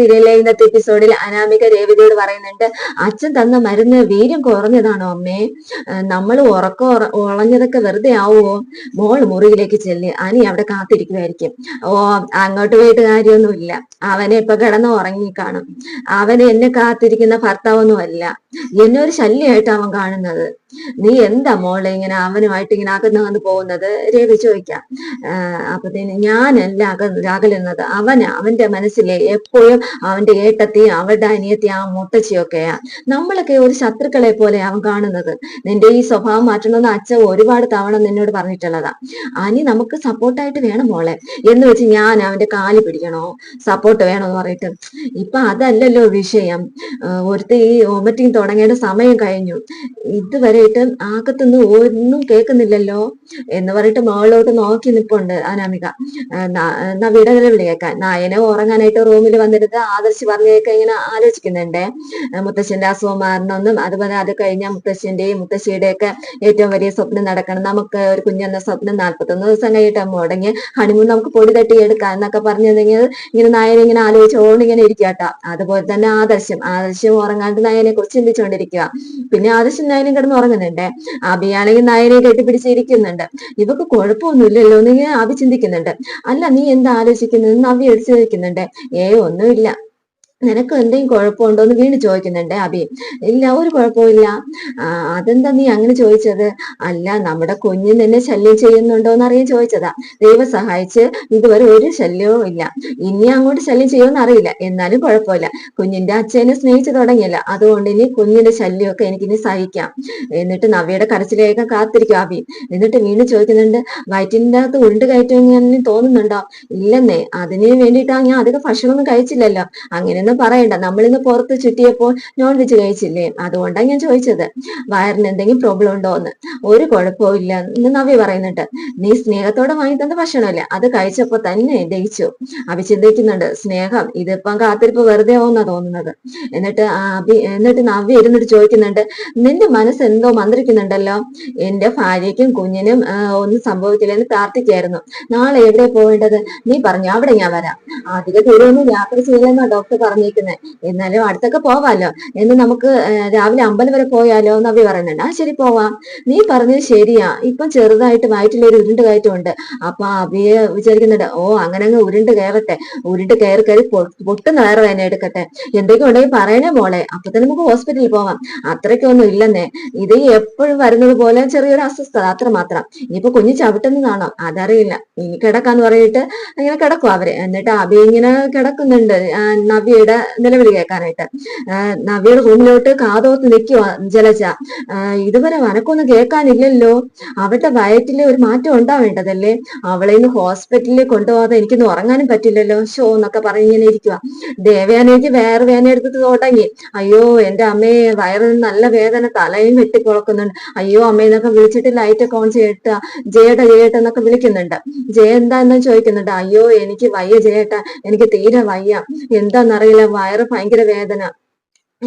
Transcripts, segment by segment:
സീരിയലിലെ ഇന്നത്തെ എപ്പിസോഡിൽ അനാമിക രേവതിയോട് പറയുന്നുണ്ട് അച്ഛൻ തന്ന മരുന്ന് വീര്യം കുറഞ്ഞതാണോ അമ്മേ? നമ്മൾ ഉറക്ക ഉളഞ്ഞതൊക്കെ വെറുതെ ആവുമോ മോൾ മുറിയിലേക്ക് ചെല്ലി അനി അവിടെ കാത്തിരിക്കുമായിരിക്കും ഓ അങ്ങോട്ട് പോയിട്ട് കാര്യമൊന്നുമില്ല. അവനെ ഇപ്പൊ കിടന്ന് ഉറങ്ങിക്കാണും. അവൻ എന്നെ കാത്തിരിക്കുന്ന ഭർത്താവൊന്നുമല്ല. എന്നെ ഒരു ശല്യമായിട്ട് അവൻ കാണുന്നത്. നീ എന്താ മോളെ ഇങ്ങനെ അവനുമായിട്ട് ഇങ്ങനെ അകന്നു പോകുന്നത്? രവി ചോദിക്കാം. അപ്പത്തേന് ഞാനല്ല അക അകലുന്നത്. അവന് അവന്റെ മനസ്സിലെ എപ്പോഴും അവന്റെ ഏട്ടത്തി അവരുടെ അനിയത്തി ആ മുത്തച്ഛിയൊക്കെയാ. നമ്മളൊക്കെ ഒരു ശത്രുക്കളെ പോലെ അവൻ കാണുന്നത്. നിന്റെ ഈ സ്വഭാവം മാറ്റണമെന്ന് അച്ഛൻ ഒരുപാട് തവണ നിന്നോട് പറഞ്ഞിട്ടുള്ളതാ. അനി നമുക്ക് സപ്പോർട്ടായിട്ട് വേണം മോളെ. എന്ന് വെച്ച് ഞാൻ അവന്റെ കാൽ പിടിക്കണോ? സപ്പോർട്ട് വേണമെന്ന് പറഞ്ഞിട്ട്. ഇപ്പൊ അതല്ലല്ലോ വിഷയം. ഒരുത്തി ഈ വോമിറ്റിംഗ് തുടങ്ങേണ്ട സമയം കഴിഞ്ഞു. ഇതുവരെയിട്ട് ആകത്തുനിന്ന് ഒന്നും കേൾക്കുന്നില്ലല്ലോ എന്ന് പറഞ്ഞിട്ട് മകളോട്ട് നോക്കി നിപ്പുണ്ട് അനാമിക. എന്നാ നിലവിളി കേൾക്കാൻ നായനെ ഉറങ്ങാനായിട്ട് റൂമിൽ വന്നിരുന്ന് ആദർശി പറഞ്ഞൊക്കെ ഇങ്ങനെ ആലോചിക്കുന്നുണ്ട്. മുത്തശ്ശന്റെ അസുഖം മാറണമെന്നും അതുപോലെ അത് കഴിഞ്ഞാൽ മുത്തശ്ശന്റെയും മുത്തശ്ശിയുടെയൊക്കെ ഏറ്റവും വലിയ സ്വപ്നം നടക്കണം. നമുക്ക് ഒരു കുഞ്ഞെന്ന സ്വപ്നം നാൽപ്പത്തൊന്ന് ദിവസം കഴിഞ്ഞിട്ട് മുടങ്ങി ഹണിമൂൺ നമുക്ക് പൊടി തട്ടി എടുക്കാം എന്നൊക്കെ പറഞ്ഞിരുന്നെങ്കിൽ ഇങ്ങനെ നായനെ ഇങ്ങനെ ആലോചിച്ച് ഓണിങ്ങനെ ഇരിക്കാട്ടോ. അതുപോലെ തന്നെ ആദർശം. ആദർശം ഉറങ്ങാണ്ട് നായനെ കുറിച്ച് ചിന്തിച്ചുകൊണ്ടിരിക്കുക പിന്നെ ആദർശം നായനും കിടന്ന് ഉറങ്ങുന്നുണ്ട് അഭിയാണെങ്കിൽ നായനെ കെട്ടിപ്പിടിച്ചിരിക്കുന്നുണ്ട്. ഇവക്ക് കുഴപ്പമൊന്നുമില്ലല്ലോ എന്ന് അബി ചിന്തിക്കുന്നുണ്ട്. അല്ല നീ എന്താ ആലോചിക്കുന്നത് നവ്യ ചോദിക്കുന്നുണ്ട്. ഏ ഒന്നുമില്ല. നിനക്ക് എന്തെങ്കിലും കുഴപ്പമുണ്ടോ എന്ന് വീണ്ടും ചോദിക്കുന്നുണ്ട് അബി. ഇല്ല ഒരു കുഴപ്പമില്ല അതെന്താ നീ അങ്ങനെ ചോദിച്ചത്? അല്ല നമ്മുടെ കുഞ്ഞു നിന്നെ ശല്യം ചെയ്യുന്നുണ്ടോ എന്ന് അറിയാൻ ചോദിച്ചതാ. ദൈവം സഹായിച്ച് ഇതുവരെ ഒരു ശല്യവും ഇല്ല. ഇനി അങ്ങോട്ട് ശല്യം ചെയ്യുമെന്ന് അറിയില്ല. എന്നാലും കുഴപ്പമില്ല. കുഞ്ഞിന്റെ അച്ഛനെ സ്നേഹിച്ചു തുടങ്ങിയല്ല. അതുകൊണ്ട് ഇനി കുഞ്ഞിന്റെ ശല്യമൊക്കെ എനിക്കിനി സഹിക്കാം. എന്നിട്ട് നവ്യയുടെ കരച്ചിലേക്ക് കാത്തിരിക്കും അബി. എന്നിട്ട് വീണ്ടും ചോദിക്കുന്നുണ്ട് വയറ്റിന്റെ അകത്ത് ഉരുണ്ട് കയറ്റുമെന്ന് തോന്നുന്നുണ്ടോ? ഇല്ലെന്നേ അതിന് വേണ്ടിയിട്ടാ ഞാൻ അധികം ഭക്ഷണമൊന്നും കഴിച്ചില്ലല്ലോ. അങ്ങനെയൊന്നും പറയണ്ട. നമ്മളിന്ന് പുറത്ത് ചുറ്റിയപ്പോൾ നോൺ വെജ് കഴിച്ചില്ലേ? അതുകൊണ്ടാണ് ഞാൻ ചോദിച്ചത്. വയറിന് എന്തെങ്കിലും പ്രോബ്ലം ഉണ്ടോ എന്ന് ഒരു കുഴപ്പവും ഇല്ല എന്ന് നവ്യ പറയുന്നുണ്ട്. നീ സ്നേഹത്തോടെ വാങ്ങി തന്ന ഭക്ഷണമല്ലേ? അത് കഴിച്ചപ്പോ തന്നെ ദഹിച്ചു. അഭി ചിന്തിക്കുന്നുണ്ട് സ്നേഹം ഇതിപ്പം കാത്തിരിപ്പ് വെറുതെ ആവുന്ന തോന്നുന്നത്. എന്നിട്ട് അഭി എന്നിട്ട് നവ്യ ഇരുന്നിട്ട് ചോദിക്കുന്നുണ്ട് നിന്റെ മനസ്സ് എന്തോ മന്ത്രിക്കുന്നുണ്ടല്ലോ? എന്റെ ഭാര്യയ്ക്കും കുഞ്ഞിനും ഒന്നും സംഭവിക്കില്ലെന്ന് പ്രാർത്ഥിക്കായിരുന്നു. നാളെ എവിടെ പോവേണ്ടത്? നീ പറഞ്ഞു അവിടെ ഞാൻ വരാം. അധിക ദൂരമൊന്നും യാത്ര ചെയ്യില്ലെന്നാ ഡോക്ടർ പറഞ്ഞേക്കുന്നത് എന്നാലും അടുത്തൊക്കെ പോവാലോ. എന്ന് നമുക്ക് രാവിലെ അമ്പലം വരെ പോയാലോ എന്ന് അവി പറയുന്നുണ്ട്. ആ ശരി പോവാം. നീ പറഞ്ഞത് ശരിയാ. ഇപ്പം ചെറുതായിട്ട് വയറ്റിലൊരു ഉരുണ്ട് കയറ്റമുണ്ട്. അപ്പൊ അവിയെ വിചാരിക്കുന്നുണ്ട് ഓ അങ്ങനെ അങ്ങ് ഉരുണ്ട് കയറട്ടെ. ഉരുണ്ട് കയറി കയറി പൊട്ടും പൊട്ടുന്ന വയറ് വേന എടുക്കട്ടെ. എന്തൊക്കെ ഉണ്ടെങ്കിൽ പറയണേ മോളെ. അപ്പൊ തന്നെ നമുക്ക് ഹോസ്പിറ്റലിൽ പോവാം. അത്രയ്ക്കൊന്നും ഇല്ലെന്നേ. ഇത് എപ്പോഴും വരുന്നത് പോലെ ചെറിയൊരു അസ്വസ്ഥത അത്ര മാത്രം ഇനിയിപ്പോ കുഞ്ഞ് ചവിട്ടുന്നതാണോ അതറിയില്ല. ഇനി കിടക്കാന്ന് പറഞ്ഞിട്ട് ഇങ്ങനെ കിടക്കും അവർ. എന്നിട്ട് അബി ഇങ്ങനെ കിടക്കുന്നുണ്ട്. ആ, നവ്യയുടെ നിലവിളി കേൾക്കാനായിട്ട്. നവ്യയുടെ റൂമിലോട്ട് കാതോത്ത് നിൽക്കുക ജലജ. ഇതുവരെ വനക്കൊന്നും കേൾക്കാനില്ലല്ലോ. അവളുടെ വയറ്റിൽ ഒരു മാറ്റം ഉണ്ടാവേണ്ടതല്ലേ അവളെ ഇന്ന് ഹോസ്പിറ്റലിൽ കൊണ്ടുപോകാതെ എനിക്കൊന്നും ഉറങ്ങാനും പറ്റില്ലല്ലോ. ഷോ എന്നൊക്കെ പറഞ്ഞ് ഇങ്ങനെ ഇരിക്കുക ദേവയാനയ്ക്ക് വേറെ വേദന എടുത്തിട്ട് തുടങ്ങി. അയ്യോ എന്റെ അമ്മയെ വയറിന് നല്ല വേദന തലയും വെട്ടി വെട്ടിക്കുളക്കുന്നുണ്ട് അയ്യോ അമ്മയെന്നൊക്കെ വിളിച്ചിട്ട് ലൈറ്റ് ഒക്കെ ഓൺ ചെയ്യട്ട ജയേട്ട ജയേട്ട എന്നൊക്കെ വിളിക്കുന്നുണ്ട്. ജയ എന്താന്ന് ചോദിക്കുന്നുണ്ട്. അയ്യോ എനിക്ക് വയ്യ ജയേട്ട. എനിക്ക് തീരെ വയ്യ. എന്താന്നറിയില്ല. വയറ് ഭയങ്കര വേദന.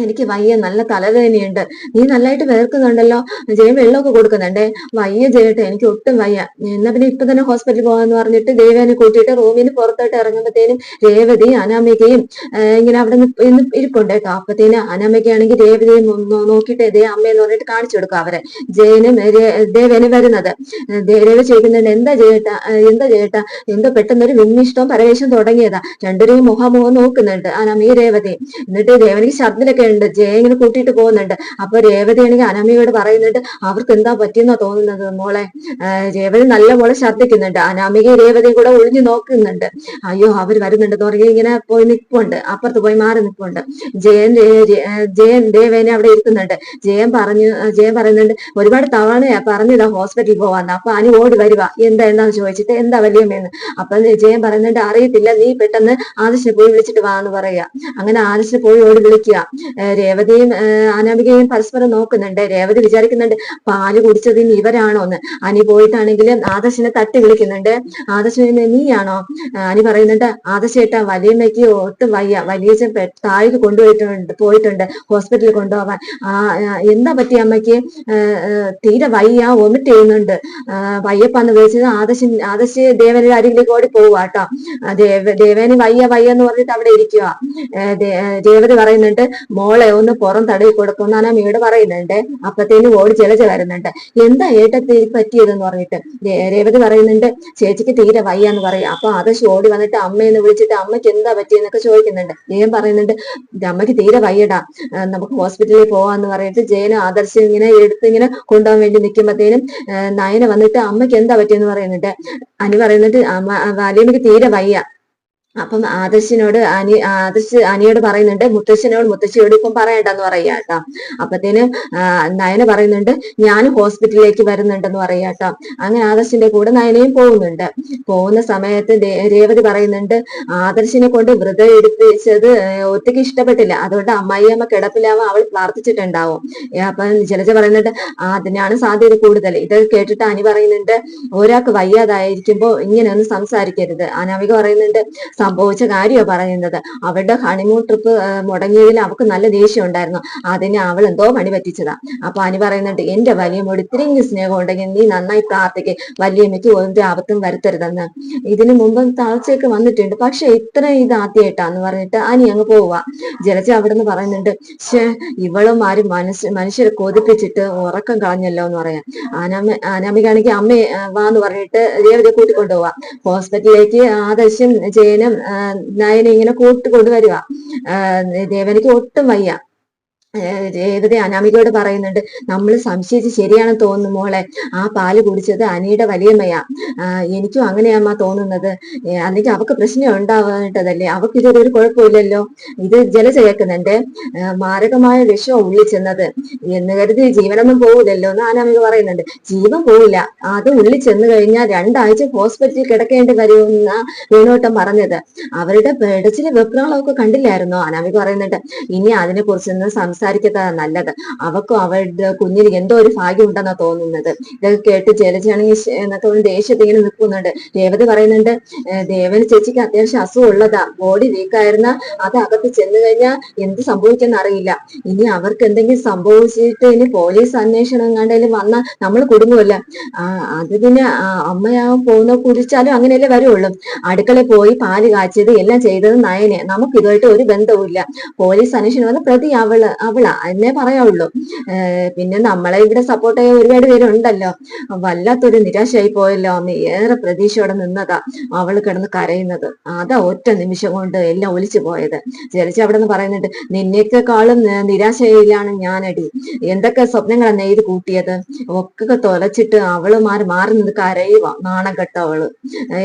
എനിക്ക് വയ്യ നല്ല തലവേദനയുണ്ട്. നീ നല്ലതായിട്ട് വേർക്കുന്നുണ്ടല്ലോ. ജയം വെള്ളമൊക്കെ കൊടുക്കുന്നുണ്ടേ. വയ്യ ജയട്ടെ എനിക്ക് ഒട്ടും വയ്യ. എന്നാ പിന്നെ ഇപ്പൊ തന്നെ ഹോസ്പിറ്റലിൽ പോകാന്ന് പറഞ്ഞിട്ട് ദേവേനെ കൂട്ടിയിട്ട് റൂമിന് പുറത്തോട്ട് ഇറങ്ങുമ്പോഴത്തേനും രേവതി അനാമികയും ഇങ്ങനെ അവിടെ നിന്ന് ഇരിപ്പുണ്ട് കേട്ടോ. അപ്പത്തേനും അനാമികയാണെങ്കിൽ രേവതിയെ നോക്കിയിട്ട് ഇതേ അമ്മയെന്ന് പറഞ്ഞിട്ട് കാണിച്ചു കൊടുക്കും അവരെ. ജയനും ദേവേനും വരുന്നത്. ദേവ ചോദിക്കുന്നുണ്ട് എന്താ ജയേട്ടാ? എന്താ ജയേട്ടാ? എന്തോ പെട്ടെന്നൊരു വിമ്മിഷ്ടവും പരവേശം തുടങ്ങിയതാ. രണ്ടുപേരും മുഖാമുഖം നോക്കുന്നുണ്ട് അനാമിക രേവതി. എന്നിട്ട് ദേവനിക്ക് ശബ്ദത്തിലൊക്കെ ഉണ്ട്. ജയ ഇങ്ങനെ കൂട്ടിയിട്ട് പോകുന്നുണ്ട്. അപ്പൊ രേവതിയാണെങ്കിൽ അനാമികയോട് പറയുന്നുണ്ട് അവർക്ക് എന്താ പറ്റിയെന്നാ തോന്നുന്നത് മോളെ? രേവതി നല്ല മോളെ ശ്രദ്ധിക്കുന്നുണ്ട് അനാമികയും രേവതിയും കൂടെ ഒളിഞ്ഞു നോക്കുന്നുണ്ട്. അയ്യോ അവർ വരുന്നുണ്ട് തുടങ്ങി ഇങ്ങനെ പോയി നിൽപ്പുണ്ട് അപ്പുറത്ത് പോയി മാറി നിൽപ്പുണ്ട് ജയൻ ജയൻ ദേവേനെ അവിടെ ഇരിക്കുന്നുണ്ട് ജയൻ പറഞ്ഞു ജയൻ പറയുന്നുണ്ട് ഒരുപാട് തവണയാ പറഞ്ഞതാ ഹോസ്പിറ്റലിൽ പോവാന്ന്. അപ്പൊ അനി ഓടി വരുക എന്താ എന്താന്ന് ചോദിച്ചിട്ട് എന്താ വലിയ മേന്ന് അപ്പൊ ജയൻ പറയുന്നുണ്ട് അറിയത്തില്ല നീ പെട്ടെന്ന് ആദർശിനെ പോയി വിളിച്ചിട്ട് വാ എന്ന് പറയാ അങ്ങനെ ആദർശിനെ പോയി ഓടി വിളിക്കുക. രേവതിയും അനാമികയും പരസ്പരം നോക്കുന്നുണ്ട്. രേവതി വിചാരിക്കുന്നുണ്ട് പാൽ കുടിച്ചതിന് ഇവരാണോ എന്ന് അനി പോയിട്ടാണെങ്കിൽ ആദർശിനെ തട്ടി വിളിക്കുന്നുണ്ട്. ആദർശിനെ നീയാണോ? അനി പറയുന്നുണ്ട് ആദർശേട്ട വലിയമ്മയ്ക്ക് ഒട്ടും വയ്യ. വലിയച്ഛൻ താഴേക്ക് കൊണ്ടുപോയിട്ടുണ്ട് പോയിട്ടുണ്ട് ഹോസ്പിറ്റലിൽ ആ, എന്താ പറ്റിയ അമ്മയ്ക്ക്? തീരെ വയ്യ വൊമിറ്റ് ചെയ്യുന്നുണ്ട്. വയ്യപ്പാന്ന് വിളിച്ചത് ആദർശൻ ആദർശ് ദേവനയുടെ അരികിലേക്ക് ഓടി പോവുക കേട്ടോ ദേവ ദേവേന് വയ്യ വയ്യ എന്ന് പറഞ്ഞിട്ട് അവിടെ ഇരിക്കുക രേവതി പറയുന്നുണ്ട് മോളെ ഒന്ന് പുറം തടവി കൊടുക്കും മീട് പറയുന്നുണ്ട്. അപ്പത്തേനും ഓടി ചിലച്ച വരുന്നുണ്ട്. എന്താ ഏട്ടത്തി പറ്റിയതെന്ന് പറഞ്ഞിട്ട്? രേവതി പറയുന്നുണ്ട് ചേച്ചിക്ക് തീരെ വയ്യാന്ന് പറയും. അപ്പൊ ആദർശ് ഓടി വന്നിട്ട് അമ്മയെന്ന് വിളിച്ചിട്ട് അമ്മയ്ക്ക് എന്താ പറ്റിയെന്നൊക്കെ ചോദിക്കുന്നുണ്ട്. ജയൻ പറയുന്നുണ്ട് അമ്മയ്ക്ക് തീരെ വയ്യടാ. നമുക്ക് ഹോസ്പിറ്റലിൽ പോവാന്ന് പറഞ്ഞിട്ട് ജയനും ആദർശം ഇങ്ങനെ എടുത്ത് ഇങ്ങനെ കൊണ്ടുപോകാൻ വേണ്ടി നിൽക്കുമ്പോഴത്തേനും നയന വന്നിട്ട് അമ്മയ്ക്ക് എന്താ പറ്റിയെന്ന് പറയുന്നുണ്ട്. അനി പറയുന്നിട്ട് അമ്മ വലിയമ്മയ്ക്ക് തീരെ വയ്യ. അപ്പം ആദർശിനോട് അനി ആദർശ് അനിയോട് പറയുന്നുണ്ട് മുത്തശ്ശനോട് മുത്തശ്ശിയോട് ഇപ്പം പറയണ്ടെന്ന് പറയാ കേട്ടോ അപ്പത്തേനും നയന പറയുന്നുണ്ട് ഞാനും ഹോസ്പിറ്റലിലേക്ക് വരുന്നുണ്ടെന്ന് പറയാ കേട്ടോ അങ്ങനെ ആദർശിന്റെ കൂടെ നയനയും പോകുന്നുണ്ട്. പോകുന്ന സമയത്ത് രേവതി പറയുന്നുണ്ട് ആദർശിനെ കൊണ്ട് വ്രതം എടുപ്പിച്ചത് ഒറ്റയ്ക്ക് ഇഷ്ടപ്പെട്ടില്ല. അതുകൊണ്ട് അമ്മായിയമ്മ കിടപ്പിലാവാൻ അവൾ പ്രാർത്ഥിച്ചിട്ടുണ്ടാവും. അപ്പം ജലജ പറയുന്നുണ്ട് അതിനാണ് സാധ്യത കൂടുതൽ. ഇത് കേട്ടിട്ട് അനി പറയുന്നുണ്ട് ഒരാൾക്ക് വയ്യാതായിരിക്കുമ്പോ ഇങ്ങനെയൊന്നും സംസാരിക്കരുത്. അനാമിക പറയുന്നുണ്ട് സംഭവിച്ച കാര്യമാണ് പറയുന്നത്. അവരുടെ ഹണിമൂൺ ട്രിപ്പ് മുടങ്ങിയതിൽ അവൾക്ക് നല്ല ദേഷ്യം ഉണ്ടായിരുന്നു. അതിന് അവൾ എന്തോ പണി പറ്റിച്ചതാ. അപ്പൊ അനി പറയുന്നുണ്ട് എന്റെ വലിയമ്മോട് ഇത്രയും സ്നേഹം ഉണ്ടെങ്കിൽ നീ നന്നായി പ്രാർത്ഥിക്ക്. വലിയമ്മയ്ക്ക് ഒരു ആപത്തും വരുത്തരുതെന്ന്. ഇതിനു മുമ്പ് തളർച്ചയൊക്കെ വന്നിട്ടുണ്ട്. പക്ഷെ ഇത്ര ഇത് ആദ്യമായിട്ടാന്ന് പറഞ്ഞിട്ട് അനി അങ്ങ് പോവുക ജലജ നിന്ന് പറയുന്നുണ്ട് ഷേ ഇവളും ആരും മനസ്സ് മനുഷ്യരെ കൊതിപ്പിച്ചിട്ട് ഉറക്കം കളഞ്ഞല്ലോ എന്ന് പറയാം. അനാമ അനാമികാണെങ്കിൽ അമ്മ വാന്ന് പറഞ്ഞിട്ട് രേവതിയെ കൂട്ടിക്കൊണ്ടുപോവാ. ഹോസ്പിറ്റലിലേക്ക് ആദർശം ജയനും നയനും ഇങ്ങനെ കൂട്ടിക്കൊണ്ടുവരിക ദേവനിക്ക് ഒട്ടും വയ്യ. രേവതി അനാമികയോട് പറയുന്നുണ്ട് നമ്മൾ സംശയിച്ച് ശരിയാണെന്ന് തോന്നുന്നു മോളെ. ആ പാൽ കുടിച്ചത് അനിയുടെ വലിയമ്മയാ. എനിക്കും അങ്ങനെയാമ്മ തോന്നുന്നത്. അല്ലെങ്കിൽ അവക്ക് പ്രശ്നം ഉണ്ടാവേണ്ടതല്ലേ? അവക്ക് ഇതൊരു കുഴപ്പമില്ലല്ലോ. ഇത് ജല ചേർക്കുന്നുണ്ട് മാരകമായ വിഷം ഉള്ളിൽ ചെന്നത്. എന്ന് കരുതി ജീവനൊന്നും പോകില്ലല്ലോ എന്ന് അനാമിക പറയുന്നുണ്ട്. ജീവൻ പോവില്ല. അത് ഉള്ളിൽ ചെന്ന് കഴിഞ്ഞാൽ രണ്ടാഴ്ച ഹോസ്പിറ്റലിൽ കിടക്കേണ്ടി വരുമെന്ന വേണോട്ടം പറഞ്ഞത്. അവരുടെ പെടച്ചിലെ വെപ്രാളമൊക്കെ കണ്ടില്ലായിരുന്നോ? അനാമിക പറയുന്നുണ്ട്. ഇനി അതിനെ കുറിച്ചൊന്നും സംസാരിക്കുന്നതാ നല്ലത്. അവക്കും അവരുടെ കുഞ്ഞിന് എന്തോ ഒരു ഭാഗ്യം ഉണ്ടെന്നാ തോന്നുന്നത്. ഇതൊക്കെ കേട്ട് ജലജാണെങ്കിൽ എന്നൊക്കെ ദേഷ്യത്തെ ഇങ്ങനെ നിൽക്കുന്നുണ്ട്. രേവതി പറയുന്നുണ്ട് ദേവൻ ചേച്ചിക്ക് അത്യാവശ്യം അസുഖം ഉള്ളതാ ബോഡി വീക്കായിരുന്ന അത് അകത്ത് ചെന്ന് കഴിഞ്ഞാൽ എന്ത് സംഭവിക്കുന്ന അറിയില്ല. ഇനി അവർക്ക് എന്തെങ്കിലും സംഭവിച്ചിട്ട് ഇനി പോലീസ് അന്വേഷണം കണ്ടതിൽ വന്ന നമ്മൾ കുടുങ്ങുമല്ല ആ അത് പിന്നെ ആ, അമ്മയാവും പോകുന്ന കുടിച്ചാലും അങ്ങനെയല്ലേ വരുള്ളൂ അടുക്കളയിൽ പോയി പാൽ കാച്ചിയത് എല്ലാം ചെയ്തത് നയനെ. നമുക്ക് ഇതുമായിട്ട് ഒരു ബന്ധവുമില്ല. പോലീസ് അന്വേഷണം വന്ന പ്രതി അവൾ അവളാ എന്നേ പറയാവുള്ളൂ. പിന്നെ നമ്മളെ ഇവിടെ സപ്പോർട്ട് ചെയ്യാൻ ഒരുപാട് പേരുണ്ടല്ലോ. വല്ലാത്തൊരു നിരാശയായി പോയല്ലോ അമ്മ. ഏറെ പ്രതീക്ഷയോടെ നിന്നതാ അവൾ കിടന്ന് കരയുന്നത്. അതാ ഒറ്റ നിമിഷം കൊണ്ട് എല്ലാം ഒലിച്ചു പോയത്. ജലിച്ച് അവിടെ നിന്ന് പറയുന്നുണ്ട് നിന്നേക്കാളും നിരാശയിലാണ് ഞാനടി. എന്തൊക്കെ സ്വപ്നങ്ങളാ നെയ്ത് കൂട്ടിയത്? ഒക്കെ തൊലച്ചിട്ട് അവൾ മാറി മാറി നിന്ന് കരയുക നാണം കെട്ട അവൾ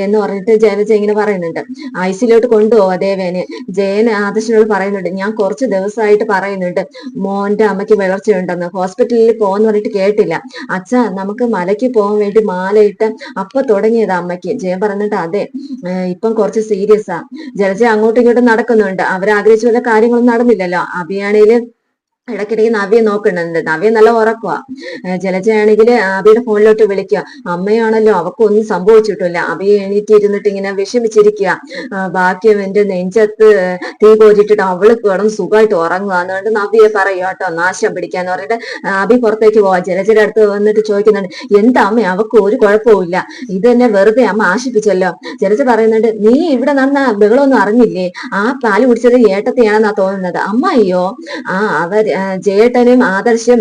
എന്ന് പറഞ്ഞിട്ട് ജയലജ ഇങ്ങനെ പറയുന്നുണ്ട് ഐസിലോട്ട് കൊണ്ടുപോവാ ദേവേനെ. ജയൻ ആദർശനോട് പറയുന്നുണ്ട് ഞാൻ കുറച്ച് ദിവസമായിട്ട് പറയുന്നുണ്ട് മോന്റെ അമ്മയ്ക്ക് വളർച്ചയുണ്ടെന്ന് ഹോസ്പിറ്റലിൽ പോകാന്ന് പറഞ്ഞിട്ട് കേട്ടില്ല. അച്ഛ നമുക്ക് മലയ്ക്ക് പോകാൻ വേണ്ടി മാലയിട്ട് അപ്പൊ തുടങ്ങിയത് അമ്മയ്ക്ക്. ജയം പറഞ്ഞിട്ട് അതെ. ഇപ്പം കുറച്ച് സീരിയസ്. ജലജ അങ്ങോട്ടും ഇങ്ങോട്ടും നടക്കുന്നുണ്ട്. അവരാഗ്രഹിച്ച പോലെ കാര്യങ്ങളൊന്നും നടന്നില്ലല്ലോ. അഭിയാണേൽ ഇടയ്ക്കിടയ്ക്ക് നവ്യ നോക്കുന്നുണ്ട്. നവ്യ നല്ല ഉറക്കുവാ. ജലജയാണെങ്കിൽ അബിയുടെ ഫോണിലോട്ട് വിളിക്കുക. അമ്മയാണല്ലോ അവക്കൊന്നും സംഭവിച്ചിട്ടില്ല. അബി എണീറ്റ് ഇരുന്നിട്ട് ഇങ്ങനെ വിഷമിച്ചിരിക്കുക. ബാക്കി എന്റെ നെഞ്ചത്ത് തീ കോരിട്ടിട്ട് അവൾ കിടന്ന് സുഖമായിട്ട് ഉറങ്ങുക എന്നുകൊണ്ട് നവ്യെ പറയുക കേട്ടോ നാശം പിടിക്കാന്ന് പറഞ്ഞിട്ട് അബി പുറത്തേക്ക് പോവാ. ജലജയുടെ അടുത്ത് വന്നിട്ട് ചോദിക്കുന്നുണ്ട് എന്താ അമ്മ അവക്ക് ഒരു കുഴപ്പമില്ല ഇത് തന്നെ വെറുതെ അമ്മ ആശിപ്പിച്ചല്ലോ. ജലജ പറയുന്നുണ്ട് നീ ഇവിടെ നടന്ന ബഹളമൊന്നും അറിഞ്ഞില്ലേ? ആ പാൽ കുടിച്ചത് ഏട്ടത്തെയാണെന്നാ തോന്നുന്നത്. അമ്മ അയ്യോ ആ അവർ ആ, ജയേട്ടനും ആദർശം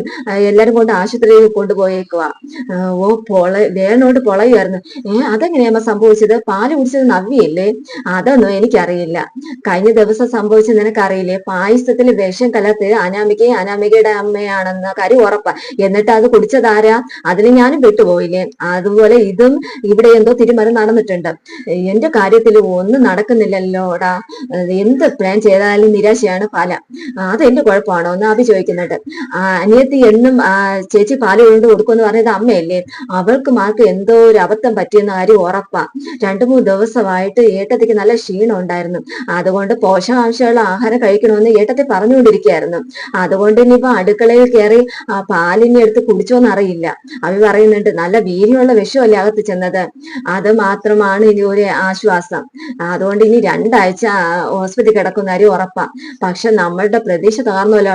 എല്ലാരും കൊണ്ട് ആശുപത്രിയിൽ കൊണ്ടുപോയേക്കുവാ. ഓ പൊള വേണോട് പൊളയുമായിരുന്നു ഏ അതെങ്ങനെയാ സംഭവിച്ചത്? പാൽ കുടിച്ചത് നവ്യല്ലേ അതൊന്നും എനിക്കറിയില്ല. കഴിഞ്ഞ ദിവസം സംഭവിച്ചത് നിനക്കറിയില്ലേ? പായസത്തിൽ വിഷം കലർത്ത് അനാമികയും അനാമികയുടെ അമ്മയാണെന്ന കാര്യം ഉറപ്പാ. എന്നിട്ട് അത് കുടിച്ചതാരാ? അതിന് ഞാനും വിട്ടുപോയില്ലേ അതുപോലെ ഇതും ഇവിടെ എന്തോ തിരുമറി നടന്നിട്ടുണ്ട്. എന്റെ കാര്യത്തിൽ ഒന്നും നടക്കുന്നില്ലല്ലോടാ. എന്ത് പ്ലാൻ ചെയ്താലും നിരാശയാണ് ഫലം അതെന്റെ കുഴപ്പമാണോ? എന്ന് അഭി ചോദിക്കുന്നുണ്ട്. അനിയത്തി എന്നും ചേച്ചി പാൽ കൊണ്ട് കൊടുക്കുമെന്ന് പറഞ്ഞത് അമ്മയല്ലേ? അവൾക്ക് മാർക്ക് എന്തോ ഒരു അബദ്ധം പറ്റിയെന്ന കാര്യം ഉറപ്പാ. രണ്ടു മൂന്ന് ദിവസമായിട്ട് ഏട്ടത്തിക്ക് നല്ല ക്ഷീണം ഉണ്ടായിരുന്നു. അതുകൊണ്ട് പോഷകാംശമുള്ള ആഹാരം കഴിക്കണമെന്ന് ഏട്ടത്തി പറഞ്ഞുകൊണ്ടിരിക്കുകയായിരുന്നു. അതുകൊണ്ട് ഇനിയിപ്പോ അടുക്കളയിൽ കയറി ആ പാലിനെ എടുത്ത് കുടിച്ചോന്ന് അറിയില്ല. അവ പറയുന്നുണ്ട് നല്ല വീര്യമുള്ള വിഷമല്ലേ അകത്ത് ചെന്നത്? അത് മാത്രമാണ് ഇനി ഒരു ആശ്വാസം. അതുകൊണ്ട് ഇനി രണ്ടാഴ്ച ഹോസ്പിറ്റലിൽ കിടക്കുന്ന കാര്യം ഉറപ്പാ. പക്ഷെ നമ്മളുടെ പ്രതീക്ഷ തകർന്നല്ലോ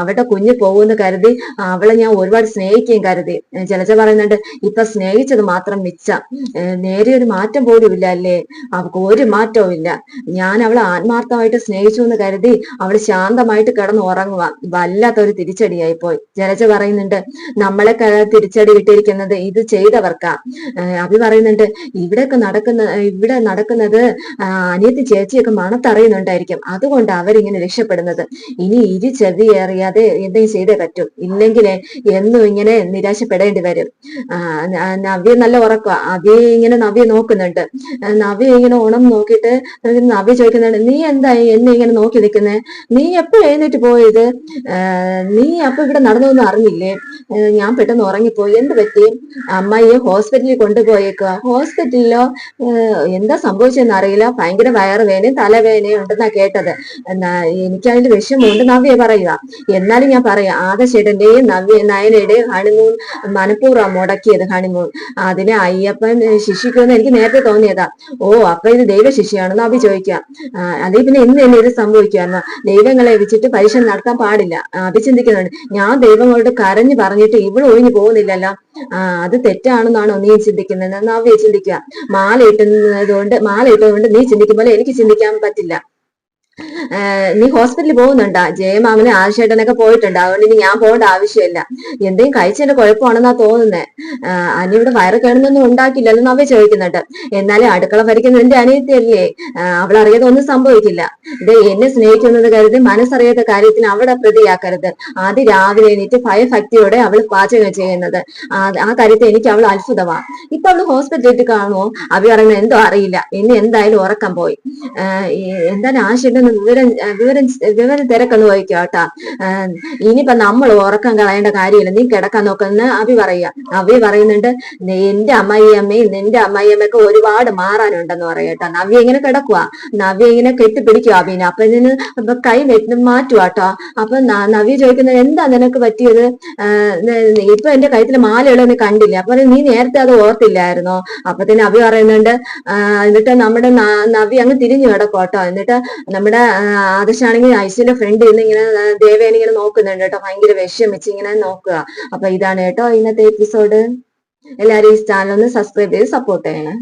അവിടെ കുഞ്ഞു പോകുമെന്ന് കരുതി അവളെ ഞാൻ ഒരുപാട് സ്നേഹിക്കുകയും കരുതി. ജലജ പറയുന്നുണ്ട് ഇപ്പൊ സ്നേഹിച്ചത് മാത്രം മിച്ച. ഒരു മാറ്റം പോലും ഇല്ല അല്ലേ? അവൾക്ക് ഒരു മാറ്റവും ഇല്ല. ഞാൻ അവളെ ആത്മാർത്ഥമായിട്ട് സ്നേഹിച്ചു എന്ന് കരുതി അവൾ ശാന്തമായിട്ട് കിടന്ന് ഉറങ്ങുക വല്ലാത്തൊരു തിരിച്ചടിയായി പോയി. ജലജ പറയുന്നുണ്ട് നമ്മളെ തിരിച്ചടി വിട്ടിരിക്കുന്നത് ഇത് ചെയ്തവർക്കാ. അഭി പറയുന്നുണ്ട് ഇവിടെയൊക്കെ നടക്കുന്ന ഇവിടെ നടക്കുന്നത് അനിയത്തി ചേച്ചിയൊക്കെ മണത്തറിയുന്നുണ്ടായിരിക്കും. അതുകൊണ്ട് അവരിങ്ങനെ രക്ഷപ്പെടുന്നത്. ഇനി ഇരു ചെവി ഏറിയാതെ എന്തെങ്കിലും ചെയ്തേ പറ്റൂ. ഇല്ലെങ്കിലേ എന്നും ഇങ്ങനെ നിരാശപ്പെടേണ്ടി വരും. നവ്യ നല്ല ഉറക്കുക അവ്യ ഇങ്ങനെ നവ്യ നോക്കുന്നുണ്ട്. നവ്യ ഇങ്ങനെ ഓണം നോക്കിയിട്ട് നവ്യ ചോദിക്കുന്നുണ്ട് നീ എന്തായി എന്നെ ഇങ്ങനെ നോക്കി നിൽക്കുന്നേ നീ എപ്പോ എഴുന്നേറ്റ് പോയത്? നീ അപ്പൊ ഇവിടെ നടന്നൊന്നും അറിഞ്ഞില്ലേ? ഞാൻ പെട്ടെന്ന് ഉറങ്ങിപ്പോയി. എന്ത് പറ്റി? അമ്മയെ ഹോസ്പിറ്റലിൽ കൊണ്ടുപോയേക്കുക ഹോസ്പിറ്റലിലോ? എന്താ സംഭവിച്ചെന്ന് അറിയില്ല. ഭയങ്കര വയറുവേനയും തലവേനയും ഉണ്ടെന്നാ കേട്ടത്. എനിക്കതിന്റെ വിഷമമുണ്ട്. നവ്യ പറയുക എന്നാലും ഞാൻ പറയാം ആകശേടന്റെയും നവ്യ നയനയുടെയും ഹണിമൂൺ മനഃപൂർവം മുടക്കിയത് ഹണിമൂൺ അതിനെ അയ്യപ്പൻ ശിക്ഷിക്കുമെന്ന് എനിക്ക് നേരത്തെ തോന്നിയതാ. ഓ അപ്പൊ ഇത് ദൈവ ശിക്ഷയാണെന്ന് അഭി ചോദിക്കാം. അതേ പിന്നെ ഇന്ന് തന്നെ ഇത് സംഭവിക്കുമായിരുന്നു ദൈവങ്ങളെ വെച്ചിട്ട് പരീക്ഷ നടത്താൻ പാടില്ല. അഭി ചിന്തിക്കുന്നുണ്ട് ഞാൻ ദൈവങ്ങളോട് കരഞ്ഞു പറഞ്ഞിട്ട് ഇവിടെ ഒഴിഞ്ഞു പോകുന്നില്ലല്ലോ. ആ അത് തെറ്റാണെന്നാണോ നീ ചിന്തിക്കുന്നത് നവ്യ ചിന്തിക്കുക മാല ഇട്ടുന്നത് കൊണ്ട് മാല ഇട്ടതുകൊണ്ട് നീ ചിന്തിക്കുമ്പോൾ എനിക്ക് ചിന്തിക്കാൻ പറ്റില്ല. നീ ഹോസ്പിറ്റലിൽ പോകുന്നുണ്ടാ? ജയമാമന് ആവശ്യമായിട്ടനൊക്കെ പോയിട്ടുണ്ട്. അതുകൊണ്ട് ഇനി ഞാൻ പോകേണ്ട ആവശ്യമില്ല. എന്തെങ്കിലും കഴിച്ചതിന്റെ കുഴപ്പമാണെന്നാ തോന്നുന്നേ. അനി ഇവിടെ വയറ് കേടുന്നൊന്നും ഉണ്ടാക്കില്ലല്ലോ നവ്യ ചോദിക്കുന്നുണ്ട്. എന്നാലും അടുക്കള ഭരിക്കുന്ന എന്റെ അനിയത്തിയല്ലേ? ആഹ് അവളറിയാതെ ഒന്നും സംഭവിക്കില്ല. ഇത് എന്നെ സ്നേഹിക്കുന്നത് കരുതി മനസ്സറിയാത്ത കാര്യത്തിന് അവിടെ പ്രതിയാക്കരുത്. ആദ്യം രാവിലെ എണീറ്റ് ഭയഭക്തിയോടെ അവൾ പാചകം ചെയ്യുന്നത്. ആ കാര്യത്തിൽ കാര്യത്തെ എനിക്ക് അവൾ അത്ഭുതമാ ഇപ്പൊ അവൾ ഹോസ്പിറ്റലിൽ കാണുമോ? അവ പറയുന്നത് എന്തോ അറിയില്ല. ഇനി എന്തായാലും ഉറക്കം പോയി. എന്താണ് ആശയുടെ വിവരം വിവരം വിവരം തിരക്കൊന്ന് പോയിക്കോ കേട്ടാ ഇനിയിപ്പൊ നമ്മൾ ഉറക്കം കളയേണ്ട കാര്യമില്ല. നീ കിടക്കാൻ നോക്കുന്ന അവി പറയാ അവി പറയുന്നുണ്ട് "നെ- എന്റെ അമ്മായിയമ്മയും നിന്റെ അമ്മായിയമ്മയൊക്കെ ഒരുപാട് മാറാനുണ്ടെന്ന് പറയട്ടോ നവ്യ ഇങ്ങനെ കിടക്കുക നവ്യ ഇങ്ങനെ കെട്ടിപ്പിടിക്കുക അവിനെ അപ്പൊ ഇതിന് കൈ വെട്ടി മാറ്റുക കേട്ടോ അപ്പൊ നവ്യ ചോദിക്കുന്നത് എന്താ നിനക്ക് പറ്റിയത്? ഇപ്പൊ എന്റെ കഴുത്തിൽ മാലയുള്ളതെന്ന് കണ്ടില്ല? അപ്പൊ നീ നേരത്തെ അത് ഓർത്തില്ലായിരുന്നോ? അപ്പൊ തന്നെ അഭി പറയുന്നുണ്ട് എന്നിട്ട് നമ്മുടെ നവ്യ അങ്ങ് തിരിഞ്ഞു കിടക്കും കേട്ടോ എന്നിട്ട് നമ്മുടെ ആദർശാണെങ്കിൽ ഐശ്വര്യ ഫ്രണ്ട് ഇന്ന് ഇങ്ങനെ ദേവേനെ ഇങ്ങനെ നോക്കുന്നുണ്ട് കേട്ടോ. ഭയങ്കര വിഷമിച്ച് ഇങ്ങനെ നോക്കുക. അപ്പൊ ഇതാണ് കേട്ടോ ഇന്നത്തെ എപ്പിസോഡ് എല്ലാരും ഈ ചാനൽ ഒന്ന് സബ്സ്ക്രൈബ് ചെയ്ത് സപ്പോർട്ട് ചെയ്യണം.